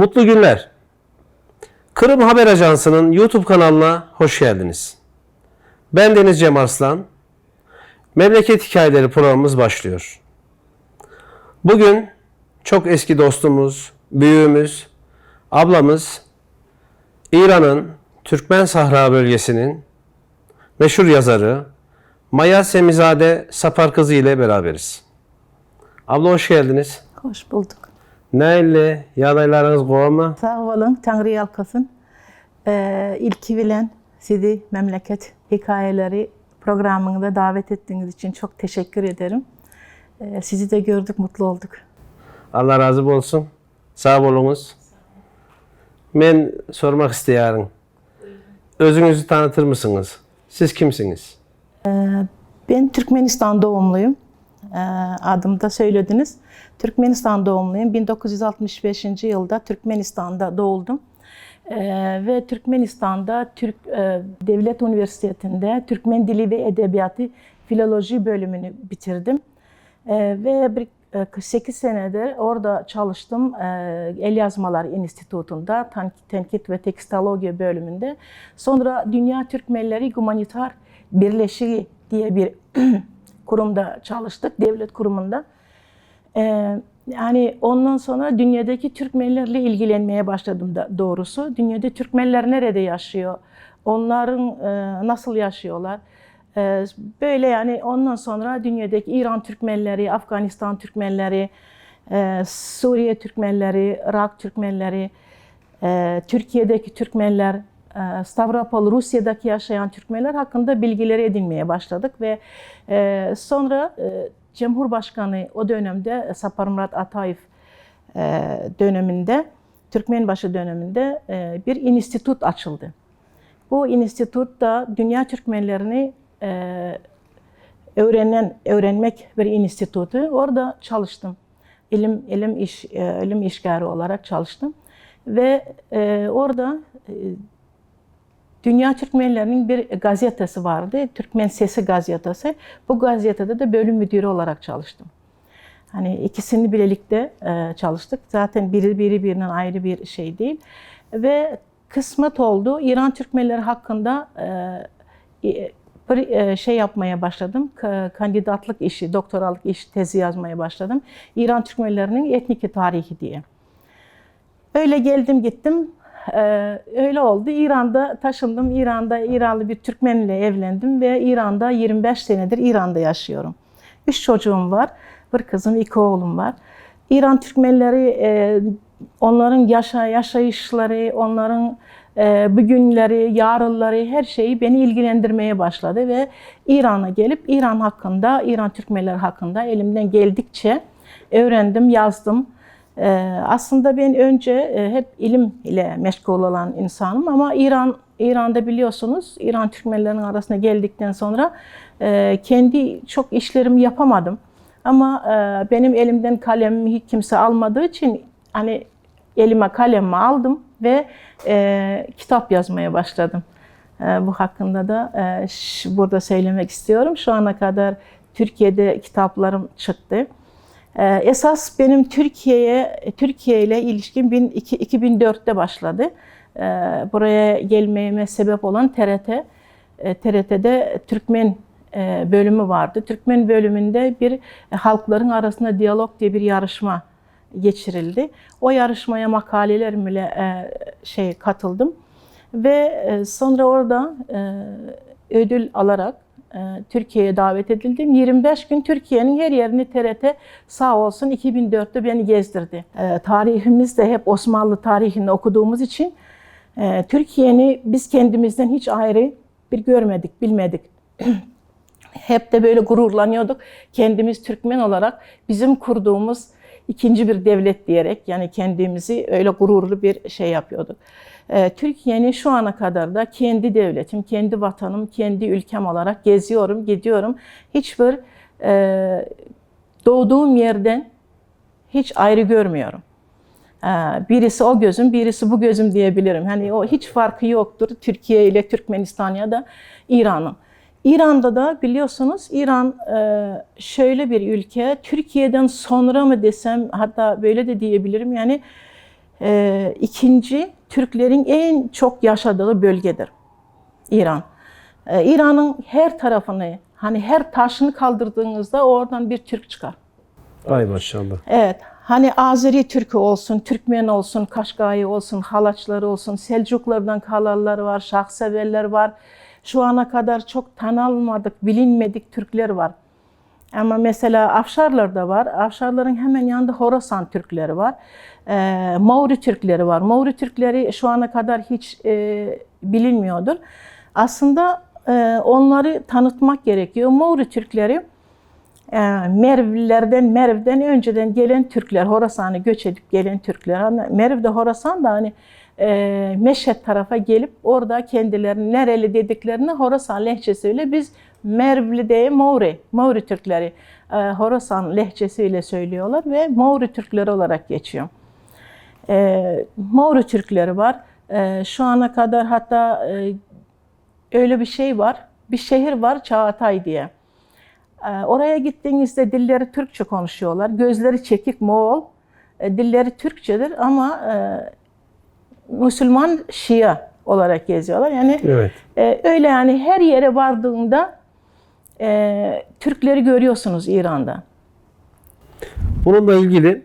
Mutlu günler. Kırım Haber Ajansı'nın YouTube kanalına hoş geldiniz. Ben Deniz Cem Arslan. Memleket Hikayeleri programımız başlıyor. Bugün çok eski dostumuz, büyüğümüz, ablamız İran'ın Türkmen Sahra bölgesinin meşhur yazarı Maya Semizade Sapar kızı ile beraberiz. Abla hoş geldiniz. Hoş bulduk. Neyle yadaylarınız kovama? Sağ olun, Tanrı yalkasın. Ee, ilki bilen sizi memleket hikayeleri programında davet ettiğiniz için çok teşekkür ederim. Ee, sizi de gördük, mutlu olduk. Allah razı olsun. Sağ olunuz. Ben sormak istiyorum. Özünüzü tanıtır mısınız? Siz kimsiniz? Ben Türkmenistan doğumluyum. Ee, adımda söylediniz. Türkmenistan doğumluyum. 1965. yılda Türkmenistan'da doğdum. Ee, ve Türkmenistan'da Türk e, Devlet Üniversitesi'nde Türkmen Dili ve Edebiyatı Filoloji bölümünü bitirdim. Ee, ve bir, e, 48 senedir orada çalıştım. Ee, El Yazmalar İnstitütü'nde Tan- Tenkit ve Tekstoloji bölümünde. Sonra Dünya Türkmenleri Humanitar Birleşiği diye bir kurumda çalıştık, devlet kurumunda. Ee, yani ondan sonra dünyadaki Türkmenlerle ilgilenmeye başladım da doğrusu. Dünyada Türkmenler nerede yaşıyor? Onların e, nasıl yaşıyorlar? E, böyle yani ondan sonra dünyadaki İran Türkmenleri, Afganistan Türkmenleri, e, Suriye Türkmenleri, Irak Türkmenleri, e, Türkiye'deki Türkmenler, Stavropol, Rusya'daki yaşayan Türkmenler hakkında bilgileri edinmeye başladık ve e, sonra e, Cumhurbaşkanı o dönemde Sapar Murat Atayev e, döneminde, Türkmenbaşı döneminde e, bir enstitüt açıldı. Bu enstitüt da dünya Türkmenlerini e, öğrenen, öğrenmek bir enstitütü. Orada çalıştım. İlim, ilim iş, e, ilim işgari olarak çalıştım. Ve e, orada e, Dünya Türkmenlerinin bir gazetesi vardı. Türkmen Sesi gazetesi. Bu gazetede de bölüm müdürü olarak çalıştım. Hani ikisini birlikte e, çalıştık. Zaten biri biri birinden ayrı bir şey değil. Ve kısmet oldu. İran Türkmenleri hakkında e, e, şey yapmaya başladım. Kandidatlık işi, doktoralık iş tezi yazmaya başladım. İran Türkmenlerinin etnik tarihi diye. Öyle geldim gittim. Ee, öyle oldu. İran'da taşındım. İran'da İranlı bir Türkmenle evlendim ve İran'da 25 senedir İran'da yaşıyorum. Üç çocuğum var. Bir kızım, iki oğlum var. İran Türkmenleri, e, onların yaşa, yaşayışları, onların e, bugünleri, yarınları, her şeyi beni ilgilendirmeye başladı ve İran'a gelip İran hakkında, İran Türkmenleri hakkında elimden geldikçe öğrendim, yazdım. Ee, aslında ben önce e, hep ilim ile meşgul olan insanım ama İran İran'da biliyorsunuz İran Türkmenlerinin arasına geldikten sonra e, kendi çok işlerimi yapamadım. Ama e, benim elimden kalemimi hiç kimse almadığı için hani elime kalemimi aldım ve kitap yazmaya başladım. Bu hakkında da burada söylemek istiyorum. Şu ana kadar Türkiye'de kitaplarım çıktı. Ee, Esas benim Türkiye'ye Türkiye ile iki- 2004'te başladı. Ee, Buraya gelmeme sebep olan TRT. Ee, TRT'de Türkmen e, bölümü vardı. Türkmen bölümünde bir halkların arasında diyalog diye bir yarışma geçirildi. O yarışmaya makalelerimle e, şey katıldım ve e, sonra orada ödül alarak Türkiye'ye davet edildim. 25 gün Türkiye'nin her yerini TRT sağ olsun 2004'te beni gezdirdi. E, Tarihimiz de hep Osmanlı tarihini okuduğumuz için e, Türkiye'ni biz kendimizden hiç ayrı bir görmedik, bilmedik. Hep de böyle gururlanıyorduk. Kendimiz Türkmen olarak bizim kurduğumuz ikinci bir devlet diyerek yani kendimizi öyle gururlu bir şey yapıyorduk. Ee, Türkiye'nin şu ana kadar da kendi devletim, kendi vatanım, kendi ülkem olarak geziyorum, gidiyorum. Hiçbir e, doğduğum yerden hiç ayrı görmüyorum. Ee, Birisi o gözüm, birisi bu gözüm diyebilirim. Hani o hiç farkı yoktur Türkiye ile Türkmenistan ya da İran'ın. İran'da da biliyorsunuz İran e, şöyle bir ülke. Türkiye'den sonra mı desem hatta böyle de diyebilirim. Yani e, ikinci Türklerin en çok yaşadığı bölgedir. İran. E, İran'ın her tarafını, hani her taşını kaldırdığınızda oradan bir Türk çıkar. Ay maşallah. Evet. Hani Azeri Türkü olsun, Türkmen olsun, Kaşgai olsun, Halaçları olsun, Selçuklardan kalanlar var, Şahseverler var. Şu ana kadar çok tanınmadık, bilinmedik Türkler var. Ama mesela Afşarlar da var. Afşarların hemen yanında Horasan Türkleri var. Ee, Mauri Türkleri var. Mauri Türkleri şu ana kadar hiç e, bilinmiyordur. Aslında e, onları tanıtmak gerekiyor. Mauri Türkleri e, Mervlilerden, Merv'den önceden gelen Türkler, Horasan'a göç edip gelen Türkler. Hani Merv'de Horasan da hani e, Meşhed tarafa gelip orada kendilerini nereli dediklerini Horasan lehçesiyle biz Mervli diye Mauri, Mauri Türkleri e, Horasan lehçesiyle söylüyorlar ve Mauri Türkleri olarak geçiyor. E, Mauri Türkleri var. E, şu ana kadar hatta e, öyle bir şey var. Bir şehir var Çağatay diye. Ee, Oraya gittiğinizde dilleri Türkçe konuşuyorlar. Gözleri çekik Moğol. E, Dilleri Türkçedir ama e, Müslüman Şia olarak geziyorlar. Yani Evet. e, öyle yani her yere vardığında e, Türkleri görüyorsunuz İran'da. Bununla ilgili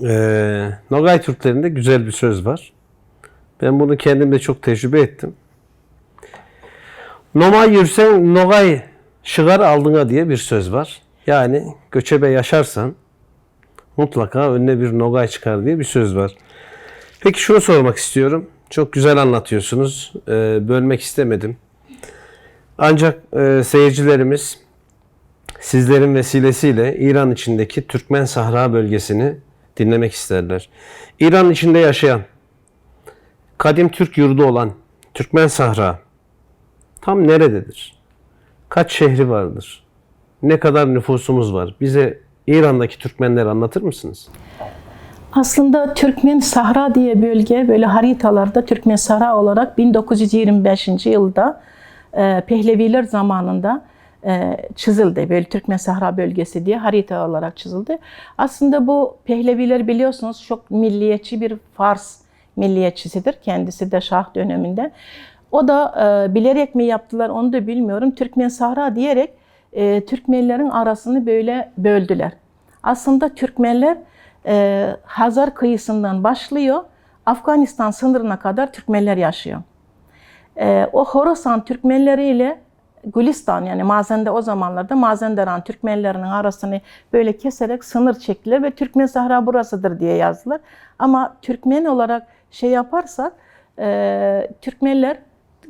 eee Nogay Türklerinde güzel bir söz var. Ben bunu kendimde çok tecrübe ettim. Nomay yürsen Nogay şıgar aldığına diye bir söz var. Yani göçebe yaşarsan mutlaka önüne bir Nogay çıkar diye bir söz var. Peki şunu sormak istiyorum. Çok güzel anlatıyorsunuz. Eee, bölmek istemedim. Ancak eee, seyircilerimiz sizlerin vesilesiyle İran içindeki Türkmen Sahra bölgesini dinlemek isterler. İran içinde yaşayan, kadim Türk yurdu olan Türkmen Sahra tam nerededir? Kaç şehri vardır? Ne kadar nüfusumuz var? Bize İran'daki Türkmenleri anlatır mısınız? Aslında Türkmen Sahra diye bölge böyle haritalarda Türkmen Sahra olarak 1925. yılda e, Pehleviler zamanında e, çizildi. Böyle Türkmen Sahra bölgesi diye harita olarak çizildi. Aslında bu Pehleviler biliyorsunuz çok milliyetçi bir Fars milliyetçisidir. Kendisi de Şah döneminde. O da e, bilerek mi yaptılar onu da bilmiyorum. Türkmen Sahra diyerek e, Türkmenlerin arasını böyle böldüler. Aslında Türkmenler e, Hazar kıyısından başlıyor. Afganistan sınırına kadar Türkmenler yaşıyor. E, o Horasan Türkmenleri ile Gülistan yani Mazende o zamanlarda Mazenderan Türkmenlerinin arasını böyle keserek sınır çektiler ve Türkmen Sahra burasıdır diye yazdılar. Ama Türkmen olarak şey yaparsak e, Türkmenler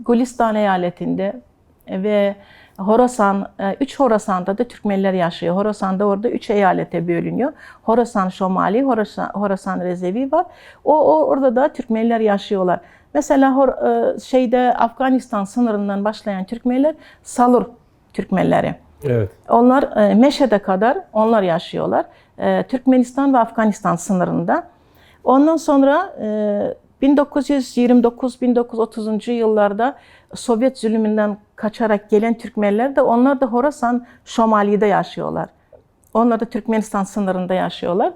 Gülistan eyaletinde ve Horasan, e, üç Horasan'da da Türkmenler yaşıyor. Horasan'da orada üç eyalete bölünüyor. Horasan Şomali, Horasan, Horasan Rezevi var. O, o orada da Türkmenler yaşıyorlar. Mesela e, şeyde Afganistan sınırından başlayan Türkmenler Salur Türkmenleri. Evet. Onlar e, Meşe'de kadar onlar yaşıyorlar. Türkmenistan ve Afganistan sınırında. Ondan sonra 1929-1930. yıllarda Sovyet zulmünden kaçarak gelen Türkmenler de onlar da Horasan Şomali'de yaşıyorlar. Onlar da Türkmenistan sınırında yaşıyorlar.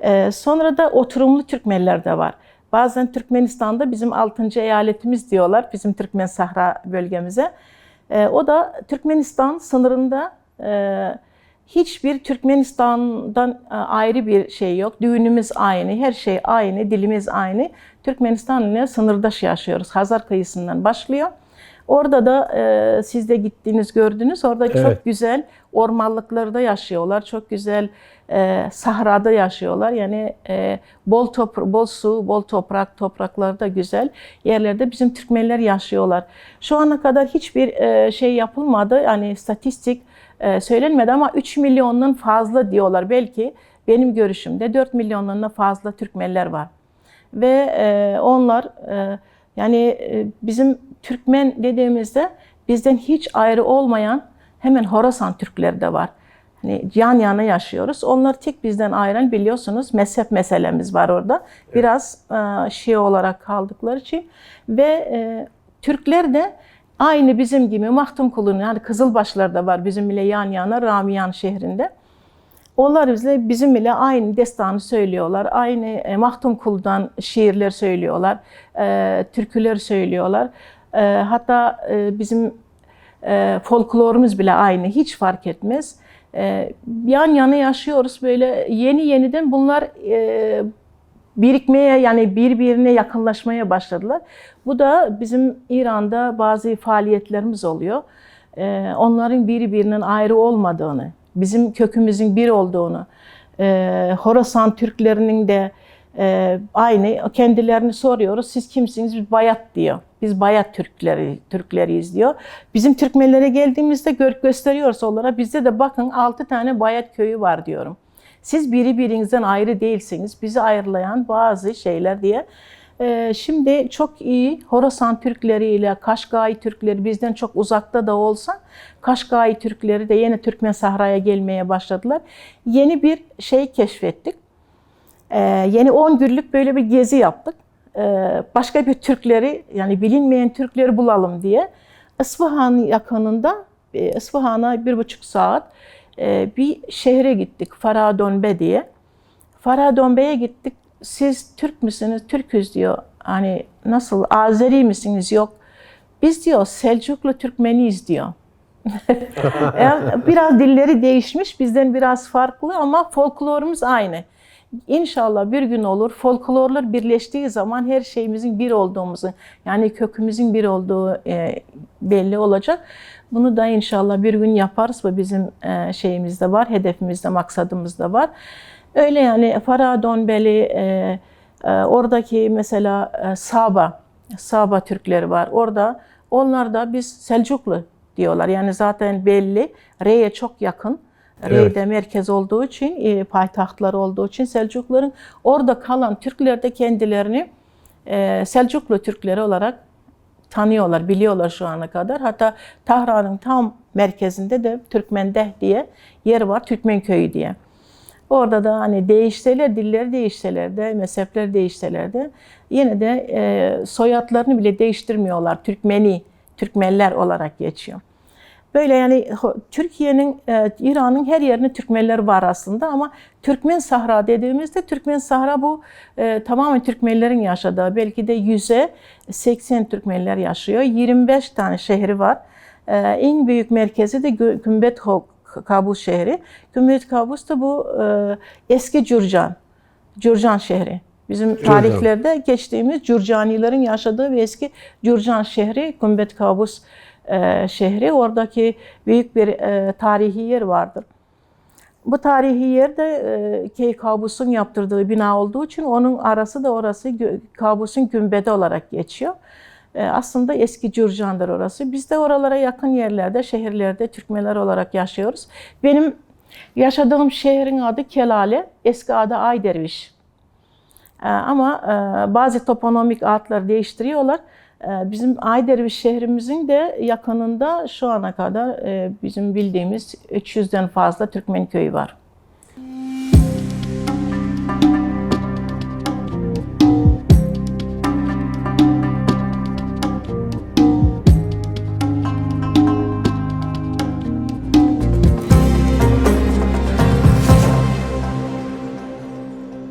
E, sonra da oturumlu Türkmenler de var. Bazen Türkmenistan'da bizim 6. eyaletimiz diyorlar, bizim Türkmen Sahra bölgemize. E, o da Türkmenistan sınırında e, hiçbir Türkmenistan'dan e, ayrı bir şey yok. Düğünümüz aynı, her şey aynı, dilimiz aynı. Türkmenistan ile sınırdaş yaşıyoruz. Hazar kıyısından başlıyor. Orada da e, siz de gittiğiniz gördünüz. Orada Evet. çok güzel ormanlıklarda yaşıyorlar. Çok güzel e, sahrada yaşıyorlar. Yani e, bol topra- bol su, bol toprak, toprakları da güzel yerlerde bizim Türkmenler yaşıyorlar. Şu ana kadar hiçbir e, şey yapılmadı. Yani statistik e, söylenmedi ama 3 milyondan fazla diyorlar. Belki benim görüşümde 4 milyondan fazla Türkmenler var. Ve e, onlar e, yani e, bizim Türkmen dediğimizde bizden hiç ayrı olmayan hemen Horasan Türkleri de var. Hani yan yana yaşıyoruz. Onlar tek bizden ayıran biliyorsunuz mezhep meselemiz var orada. Biraz e, Şii olarak kaldıkları için ve e, Türkler de aynı bizim gibi Mahtum kulunu yani Kızılbaşlar da var bizim ile yan yana Ramiyan şehrinde. Onlar bizle bizim ile aynı destanı söylüyorlar. Aynı e, Mahtum Kul'dan şiirler söylüyorlar. E, türküler söylüyorlar. E, hatta e, bizim e, folklorumuz bile aynı. Hiç fark etmez. E, yan yana yaşıyoruz böyle yeni yeniden bunlar e, birikmeye yani birbirine yakınlaşmaya başladılar. Bu da bizim İran'da bazı faaliyetlerimiz oluyor. Ee, onların birbirinin ayrı olmadığını, bizim kökümüzün bir olduğunu, e, Horasan Türklerinin de e, aynı kendilerini soruyoruz. Siz kimsiniz? Biz Bayat diyor. Biz Bayat Türkleri Türkleriyiz diyor. Bizim Türkmenlere geldiğimizde gör, gösteriyoruz onlara. Bizde de bakın 6 tane Bayat köyü var diyorum. Siz biri birinizden ayrı değilsiniz. Bizi ayırlayan bazı şeyler diye. Ee, şimdi çok iyi Horasan Türkleri ile Kaşgai Türkleri bizden çok uzakta da olsa Kaşgai Türkleri de yeni Türkmen Sahra'ya gelmeye başladılar. Yeni bir şey keşfettik. Ee, yeni 10 günlük böyle bir gezi yaptık. Ee, başka bir Türkleri yani bilinmeyen Türkleri bulalım diye. Isfahan yakınında e, Isfahan'a bir buçuk saat e, bir şehre gittik Faradonbe diye. Faradonbe'ye gittik. Siz Türk müsünüz? Türküz diyor. Hani nasıl? Azeri misiniz? Yok. Biz diyor Selçuklu Türkmeniyiz diyor. Yani biraz dilleri değişmiş, bizden biraz farklı ama folklorumuz aynı. İnşallah bir gün olur folklorlar birleştiği zaman her şeyimizin bir olduğumuzu yani kökümüzün bir olduğu e, belli olacak. Bunu da inşallah bir gün yaparız ve bizim e, şeyimizde var, hedefimizde, maksadımızda var. Öyle yani Faradonbeli, e, e, oradaki mesela e, Saba, Saba Türkleri var. Orada onlar da biz Selçuklu diyorlar. Yani zaten belli. Re'ye çok yakın. Evet. Rey'de merkez olduğu için, e, payitahtları olduğu için Selçukluların orada kalan Türkler de kendilerini e, Selçuklu Türkleri olarak tanıyorlar, biliyorlar şu ana kadar. Hatta Tahran'ın tam merkezinde de Türkmendeh diye yer var, Türkmen köyü diye. Orada da hani değişseler, dilleri değişseler de, mezhepler değişseler de yine de e, soyadlarını bile değiştirmiyorlar. Türkmeni, Türkmenler olarak geçiyor. Böyle yani Türkiye'nin, e, İran'ın her yerinde Türkmenler var aslında ama Türkmen Sahra dediğimizde Türkmen Sahra bu e, tamamen Türkmenlerin yaşadığı. Belki de yüze 80 Türkmenler yaşıyor. 25 tane şehri var. E, en büyük merkezi de Gü- Gümbet Kabus şehri. Gümbet Kabus da bu e, eski Cürcan. Cürcan şehri. Bizim tarihlerde geçtiğimiz Cürcanilerin yaşadığı ve eski Cürcan şehri, Gümbet Kabus e, şehri. Oradaki büyük bir e, tarihi yer vardır. Bu tarihi yerde e, Key Kabus'un yaptırdığı bina olduğu için onun arası da orası Kabus'un gümbedi olarak geçiyor. E, aslında eski Cürcan'dır orası. Biz de oralara yakın yerlerde, şehirlerde Türkmenler olarak yaşıyoruz. Benim yaşadığım şehrin adı Kelale, eski adı Ayderviş. E, Ama e, bazı toponomik adları değiştiriyorlar. E, Bizim Ayderviş şehrimizin de yakınında şu ana kadar e, bizim bildiğimiz 300'den fazla Türkmen köyü var.